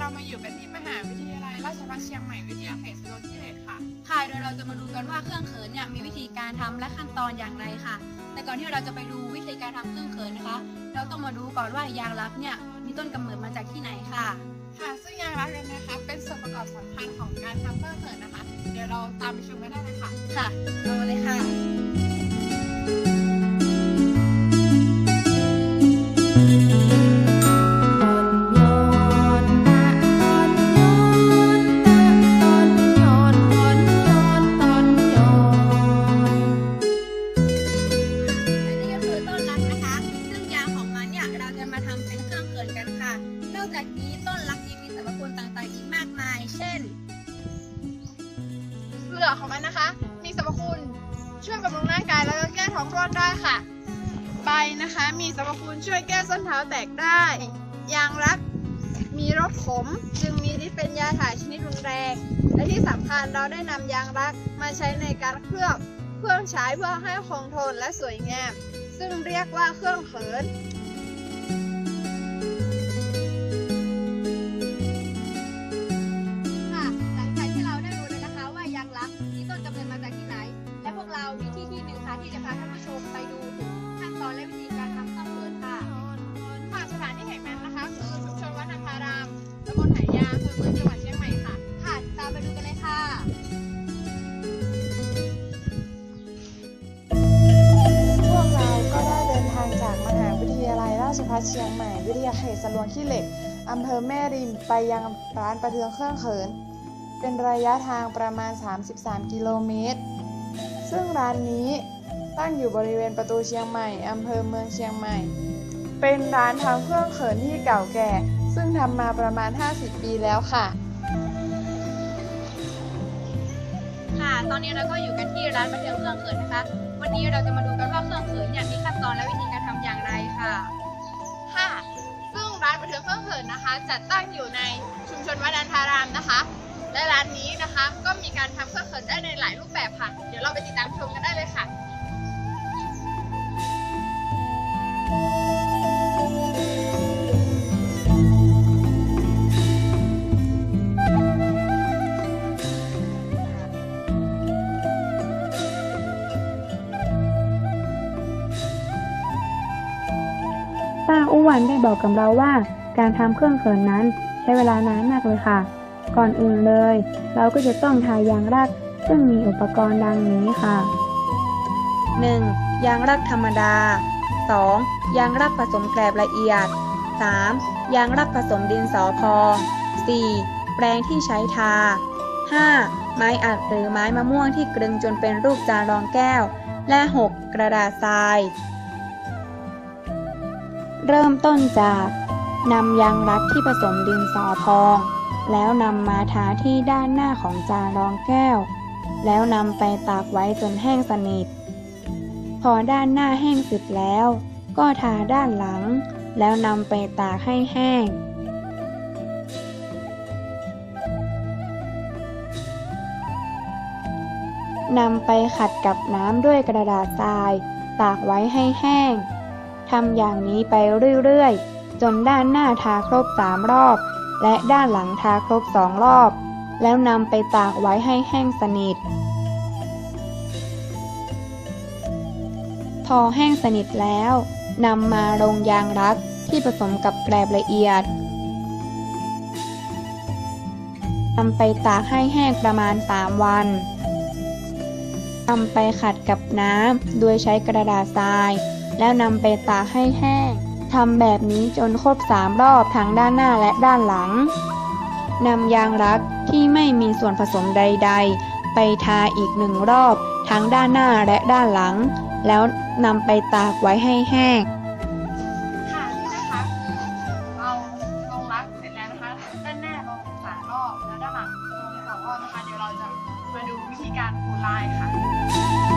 เรามาอยู่กันที่มหาวิทยาลัยราชภัฏเชียงใหม่วิทยาเขตสโลจิเลตค่ะ ค่ะ โดยเราจะมาดูกันว่าเครื่องเขินเนี่ยมีวิธีการทำและขั้นตอนอย่างไรค่ะ แต่ก่อนที่เราจะไปดูวิธีการทำเครื่องเขินนะคะ เราต้องมาดูก่อนว่ายางลับเนี่ยมีต้นกำเนิดมาจากที่ไหนค่ะ ค่ะ ซึ่งยางรักเนี่ยนะคะเป็นส่วนประกอบสำคัญของการทำเครื่องเขินนะคะ เดี๋ยวเราตามไปชมกันได้เลยค่ะ ค่ะเอามาเลยค่ะและ งร่างกายแล้วก็แก้ท้องร้อนได้ค่ะ ใบนะคะ มีสรรพคุณช่วยแก้ส้นเท้าแตกได้ ยางรัก มีรสขม จึงมีฤทธิ์เป็นยาถ่ายชนิดรุนแรง และที่สำคัญเราได้นำยางรักมาใช้ในการเคลือบเครื่องใช้เพื่อให้คงทนและสวยงาม ซึ่งเรียกว่าเครื่องเขิน เชียงใหม่ วิทยาเขตสลวงขี้เหล็กอำเภอแม่ริมไปยังร้านประเทืองเครื่องเขิน เป็นระยะทางประมาณ 33 กิโลเมตร ซึ่งร้านนี้ตั้งอยู่บริเวณประตูเชียงใหม่อำเภอเมืองเชียงใหม่ เป็นร้านทำเครื่องเขินที่เก่าแก่ ซึ่งทำมาประมาณ 50 ปีแล้วค่ะ ค่ะ ตอนนี้เราก็อยู่กันที่ร้านประเทิงเครื่องเขินนะคะ วันนี้เราจะมาดูกันว่าเครื่องเขินเนี่ยมีขั้นตอนและวิธีการทำอย่างไรค่ะ บันประเทิงเครื่องเขินนะคะ จัดตั้งอยู่ในชุมชนวัดอันทารามนะคะ และร้านนี้นะคะก็มีการทำเครื่อง ป้าอ้วนได้บอกกับเราว่า การทำเครื่องเขินนั้นใช้เวลานานมากเลยค่ะ ก่อนอื่นเลย เราก็จะต้องทายางรัก ซึ่งมีอุปกรณ์ดังนี้ค่ะ 1. ยางรักธรรมดา 2. ยางรักผสมแกลบละเอียด 3. ยางรักผสมดินสอพอง 4. แปรงที่ใช้ทา 5. ไม้อัดหรือไม้มะม่วงที่กลึงจนเป็นรูปจานรองแก้ว และ 6. กระดาษทราย เริ่มต้นจากนำยางรักที่ผสมดินสอพอง แล้วนำมาทาที่ด้านหน้าของจานรองแก้ว แล้วนำไปตากไว้จนแห้งสนิท พอด้านหน้าแห้งสร็จแล้ว ก็ทาด้านหลัง แล้วนำไปตากให้แห้งนำไปขัดกับน้ำด้วยกระดาษทราย ตากไว้ให้แห้ง ทำอย่างนี้ไปเรื่อยๆ จนด้านหน้าทาครบสามรอบ และด้านหลังทาครบสองรอบ แล้วนำไปตากไว้ให้แห้งสนิท พอแห้งสนิทแล้วนำมาลงยางรักที่ผสมกับแกลบละเอียดนำไปตากให้แห้งประมาณ 3 วันนำไปขัดกับน้ำโดยใช้กระดาษทราย แล้วนำไปตากให้แห้งทำแบบนี้จนครบสามรอบทั้งด้านหน้าและด้านหลังนำยางรักที่ไม่มีส่วนผสมใด ๆ ไปทาอีกหนึ่งรอบทั้งด้านหน้าและด้านหลัง แล้วนำไปตากไว้ให้แห้งค่ะนี่นะคะเราลงรักเสร็จแล้วนะคะด้านหน้าลงสามรอบแล้วด้านหลังลงสองรอบนะคะเดี๋ยวเราจะมาดูวิธีการขูดลายค่ะ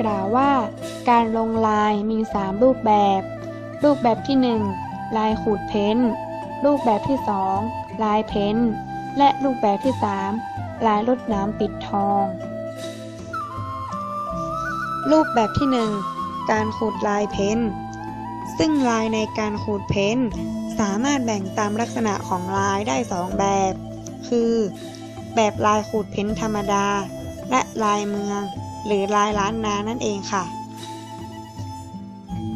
กล่าวว่า การลงลายมี 3 รูปแบบ รูปแบบที่ 1 ลายขูดเพ้นท์รูปแบบที่ 2 ลายเพ้นท์และรูปแบบที่ 3 ลายลดน้ำปิดทอง รูปแบบที่ 1 การขูดลายเพ้นท์ซึ่งลายในการขูดเพ้นท์สามารถแบ่งตามลักษณะของลายได้ 2 แบบ คือ แบบลายขูดเพ้นท์ธรรมดา และลายเมือง หรือลายล้านนานั่นเองค่ะ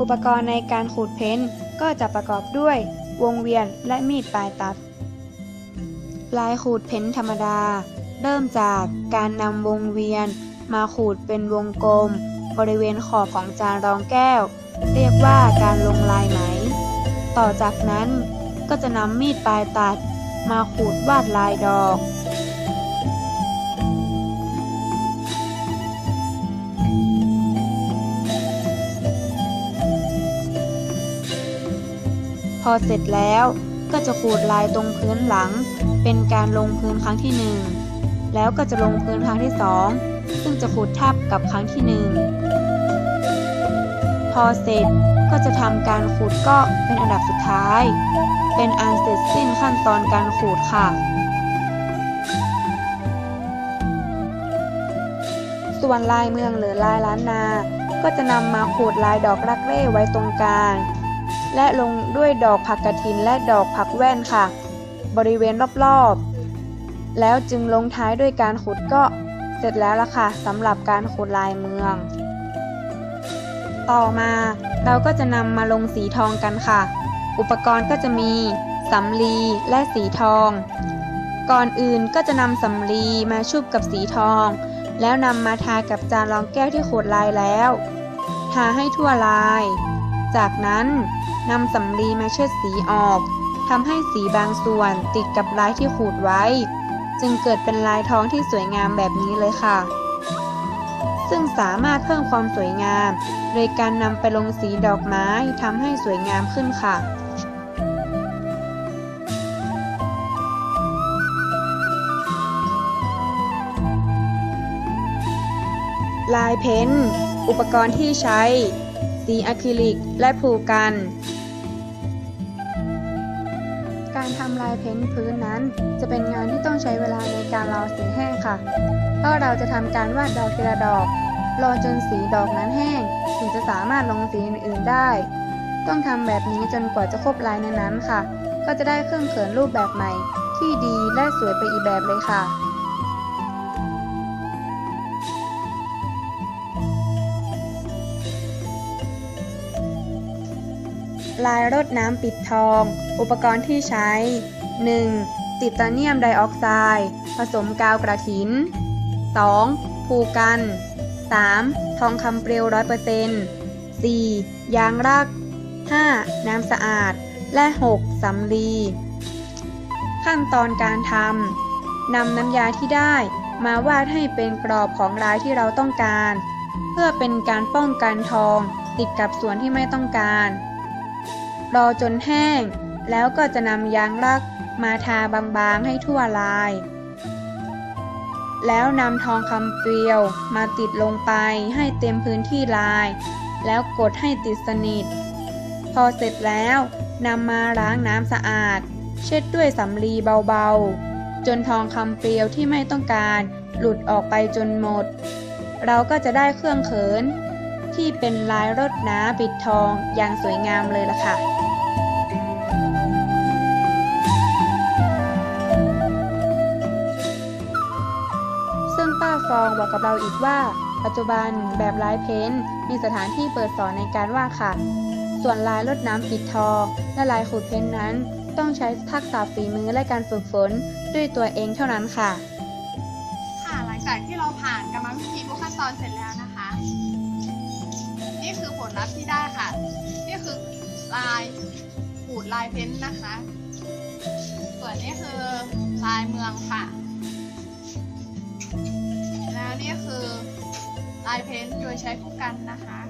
อุปกรณ์ในการขูดเพ้นท์ก็จะประกอบด้วยวงเวียนและมีดปลายตัด ลายขูดเพ้นท์ธรรมดา เริ่มจากการนำวงเวียน มาขูดเป็นวงกลม บริเวณขอบของจานรองแก้ว เรียกว่าการลงลายไหม ต่อจากนั้นก็จะนำมีดปลายตัด มาขูดวาดลายดอก พอเสร็จแล้วก็จะขูดลายตรงพื้นหลัง เป็นการลงพื้นครั้งที่หนึ่งแล้วก็จะลงพื้นครั้งที่สองซึ่งจะขูดทับกับครั้งที่หนึ่งพอเสร็จก็จะทำการขูดก็เป็นอันดับสุดท้าย เป็นอันเสร็จสิ้นขั้นตอนการขูดค่ะ ส่วนลายเมืองหรือลายล้านนา ก็จะนำมาขูดลายดอกรักเร่ไว้ตรงกลาง และลงด้วยดอกผักกระถินและดอกผักแว่นค่ะ บริเวณรอบๆ แล้วจึงลงท้ายด้วยการขูดก็เสร็จแล้วละค่ะสำหรับการขูดลายเมือง ต่อมาเราก็จะนำมาลงสีทองกันค่ะ อุปกรณ์ก็จะมีสำลีและสีทอง ก่อนอื่นก็จะนำสำลีมาชุบกับสีทอง แล้วนำมาทากับจานรองแก้วที่ขูดลายแล้ว ทาให้ทั่วลาย จากนั้นนำสำลีมาเช็ดสีออกทำให้สีบางส่วนติดกับลายที่ขูดไว้ จึงเกิดเป็นลายท้องที่สวยงามแบบนี้เลยค่ะ ซึ่งสามารถเพิ่มความสวยงาม โดยการนำไปลงสีดอกไม้ทำให้สวยงามขึ้นค่ะลายเพ้นท์อุปกรณ์ที่ใช้ สีอะคริลิก และผูกกัน การทำลายเพ้นท์พื้นนั้น จะเป็นงานที่ต้องใช้เวลาในการรอสีแห้งค่ะ เพราะเราจะทำการวาดดอกทีละดอก รอจนสีดอกนั้นแห้ง ถึงจะสามารถลงสีอื่นๆได้ ต้องทำแบบนี้จนกว่าจะครบลายนั้นๆค่ะ ก็จะได้เครื่องเขินรูปแบบใหม่ ที่ดีและสวยไปอีกแบบเลยค่ะ ลายรดน้ำปิดทอง อุปกรณ์ที่ใช้ 1. ติตาเนียมไดออกไซด์ผสมกาวกระถิน 2. ภูกัน 3. ทองคำเปลวร้อยเปอร์เซ็นต์ 4. ยางรัก 5. น้ำสะอาด และ 6. สำลี ขั้นตอนการทำนำน้ำยาที่ได้มาวาดให้เป็นกรอบของลายที่เราต้องการ เพื่อเป็นการป้องกันทองติดกับส่วนที่ไม่ต้องการ รอจนแห้ง แล้วก็จะนำยางรักมาทาบางๆให้ทั่วลาย แล้วนำทองคำเปลียวมาติดลงไปให้เต็มพื้นที่ลาย แล้วกดให้ติดสนิท พอเสร็จแล้วนำมาล้างน้ำสะอาด เช็ดด้วยสำลีเบาๆ จนทองคำเปลียวที่ไม่ต้องการหลุดออกไปจนหมด เราก็จะได้เครื่องเขิน ที่เป็นลายรดน้ำปิดทองอย่างสวยงามเลยล่ะค่ะซึ่งป้าฟองบอกกับเราอีกว่า ปัจจุบันแบบลายเพ้นมีสถานที่เปิดสอนในการวาดค่ะ ส่วนลายรดน้ำปิดทองและลายขูดเพ้นนั้น ต้องใช้ทักษะฝีมือและการฝึกฝนด้วยตัวเองเท่านั้นค่ะ ค่ะหลังจากที่เราผ่านกรรมวิธีทุกขั้นตอนเสร็จแล้ว ลลัพธ์ที่ได้ค่ะ นี่คือลายขูดลายเพ้นนะคะ ส่วนนี้คือลายเมืองค่ะ แล้วนี่คือลายเพ้นโดยใช้ผู้กันนะคะ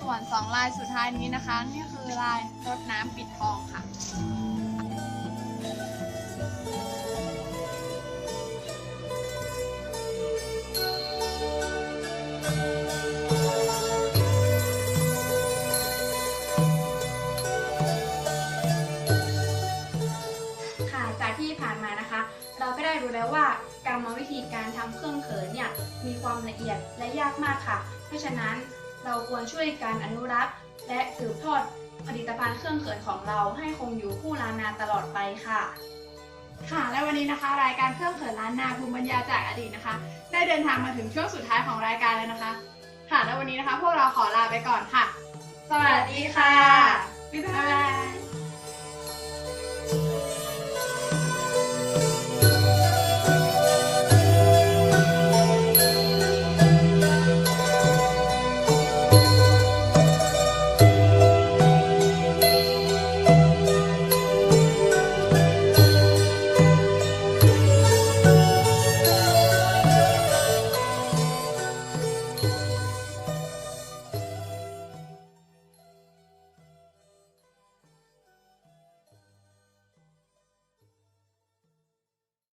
ส่วนสองลายสุดท้ายนี้นะคะ นี่คือลายรดน้ำปิดทองค่ะ รู้แล้วว่ากรรมวิธีการทำเครื่องเขินเนี่ยมีความละเอียดและยากมากค่ะ เพราะฉะนั้นเราควรช่วยการอนุรักษ์ และสืบทอดผลิตภัณฑ์เครื่องเขินของเราให้คงอยู่คู่ล้านนาตลอดไปค่ะ ค่ะ และวันนี้นะคะ รายการเครื่องเขินล้านนาภูมิปัญญาจากอดีตนะคะ ได้เดินทางมาถึงช่วงสุดท้ายของรายการแล้วนะคะ ค่ะและวันนี้นะคะ พวกเราขอลาไปก่อนค่ะ สวัสดีค่ะบ๊ายบาย